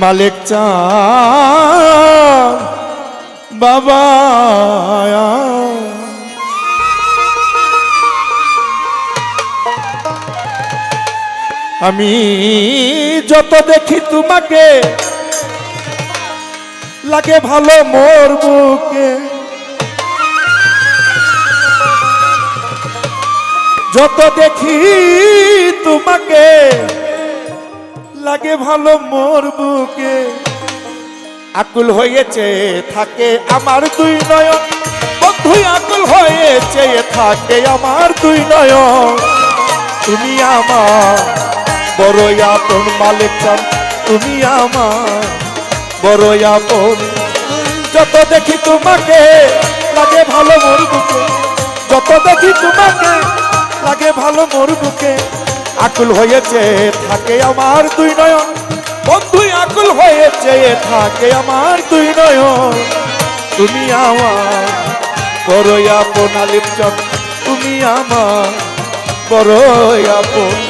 মালিক চান বাবা আমি যত দেখি তোমাকে, লাগে ভালো মোর বুকে। যত দেখি তোমাকে, লাগে ভালো মোর বুকে। আকুল হয়েছে, থাকে আমার দুই নয়ন। বন্ধুই আকুল হয়েছে, থাকে আমার দুই নয়ন। তুমি আমার বড় আপন মালিক চান তুমি আমার। বড় আপন। যত দেখি তোমাকে লাগে ভালো মোর বুকে। যত দেখি তোমাকে লাগে ভালো মোর বুকে। আকুল হয়েছে, থাকে আমার দুই নয়ন। বন্ধুই আকুল হয়েছে, থাকে আমার দুই নয়ন। তুমি আমার। বড় আপন আলিপচন তুমি আমার। বড় আপন।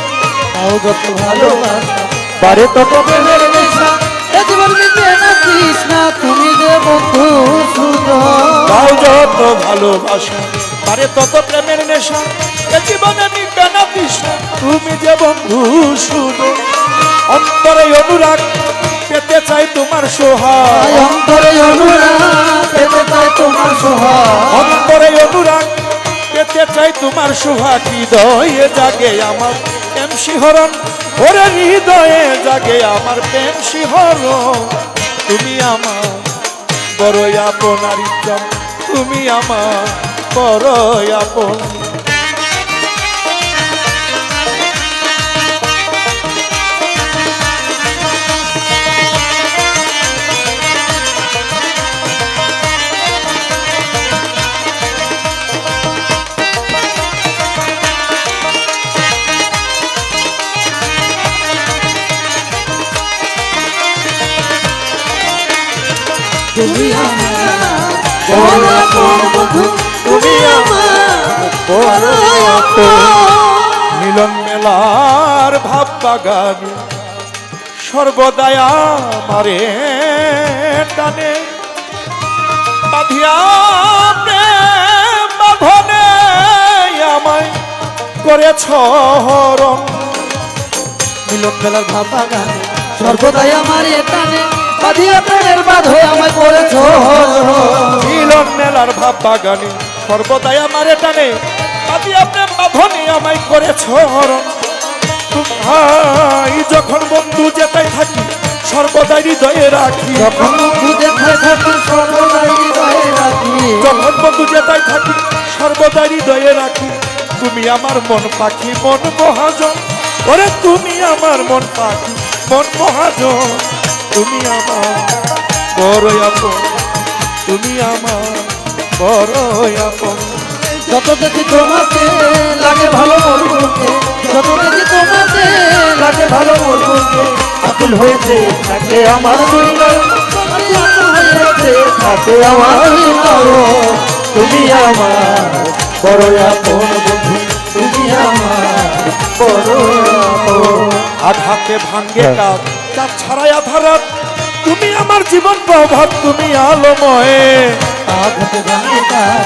তাও যত ভালোবাসা। তত প্রেমের নেশা এ জীবন মিটে না কৃষ্ণা তুমি যে বন্ধু সুন্দর। তাও যত ভালোবাসা। পারে তত প্রেমের নেশা এ জীবনে মিটবে না তুমি যে বন্ধু অন্তরে অনুরাগ পেতে চাই তোমার সোহাগ। অন্তরে অনুরাগ পেতে চাই তোমার সোহাগ। অন্তরে অনুরাগ পেতে চাই তোমার সোহাগ। হৃদয়ে জাগে আমার শিহরণ, ওরে হৃদয়ে জাগে আমার প্রেম শিহরণ। তুমি আমার বড় আপন আর তুমি আমার বড় আপন। মেলার ভাব বাগানে, সর্বদায়া মারে টানে। বাঁধিয়া বাঁধনে আমায় করেছ হরণ। মিলন বেলার ভাবা গানে সর্বদাই আমার এখানে বাঁধিয়া প্রেমের বাঁধ হয়ে আমায় করেছ মিলন মেলার ভাব বাগানে সর্বদাই আমার টানে। বাঁধিয়া প্রেম বাঁধনে আমায় করেছ ভাই যখন বন্ধু যেটাই থাকি সর্বদাই হৃদয়ে রাখি। যখন খুদে খাই থাকি সর্বদাই হৃদয়ে রাখি। যখন বন্ধু যেটাই থাকি সর্বদা হৃদয়ে রাখি। তুমি আমার মন পাখি মন মহাজন। ওরে তুমি আমার মন পাখি মন মহাজন। তুমি আমার বড় আপন তুমি আমার বড় আপন যত দেখি তোমাকে লাগে ভালো মোর যত দেখি তোমাকে লাগে ভালো মোর আকুল হয়েছে থাকে আমার হয়েছে থাকে আমার তুমি আমার বড় আপন বন্ধু তুমি আমার বড় আপন। ভাঙ্গে কাপ চাপ ছাড়াই আধারাত তুমি আমার জীবন প্রভাত তুমি আলোময়ে। আঘাতে ভাঙে কাজ,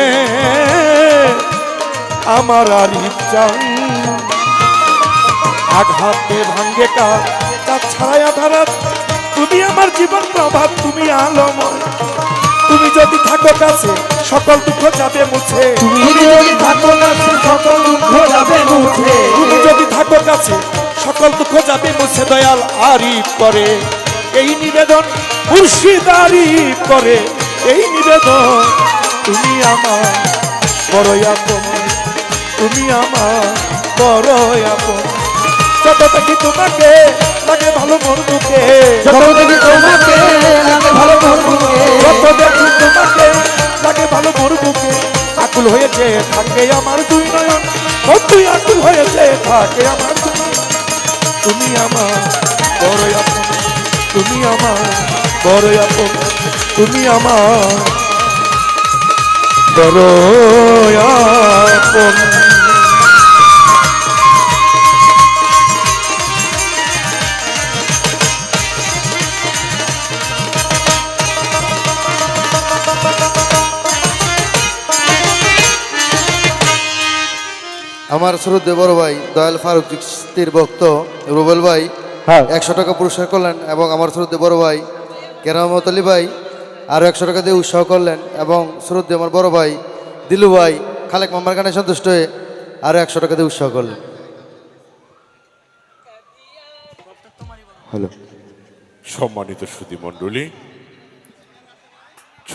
আর ইচ্ছা আঘাতে ভাঙ্গে কা তা ছায়া ধারা তুমি আমার জীবন প্রভাব তুমি আলময়। তুমি যদি থাকো কাছে সকল দুঃখ যাবে মুছে। তুমি যদি থাকো কাছে সকল দুঃখ যাবে মুছে। তুমি যদি থাকো কাছে সকল দুঃখ যাবে মুছে। দয়াল আরি করে এই নিবেদন মুর্শিদারি করে এই নিবেদন তুমি আমার বড় তুমি আমার বড় আপন। যত দেখি তোমাকে লাগে ভালো মন বুকে। যত তোমাকে লাগে ভালো মরবুকে যত দেখি তোমাকে লাগে ভালো বুকে। আকুল হয়েছে থাকে আমার দুই নয়ন। তুই আকুল হয়েছে থাকে আমার দুই তুমি আমার বড় আপন। তুমি আমার বড় আপন। তুমি আমার বড় আপন। আমার শ্রদ্ধে বড় ভাই দয়াল ফারুক চিস্তির ভক্ত রুবেল ভাই হ্যাঁ। একশো টাকা পুরস্কার করলেন এবং আমার শ্রদ্ধে বড় ভাই কেরামত আলী ভাই আরও একশো টাকা দিয়ে উৎসাহ করলেন এবং শ্রদ্ধে আমার বড় ভাই দিলু ভাই খালেক মামার গানে সন্তুষ্ট হয়ে আরও একশো টাকা দিয়ে উৎসাহ করলেন। হ্যালো। সম্মানিত সুধী মণ্ডলী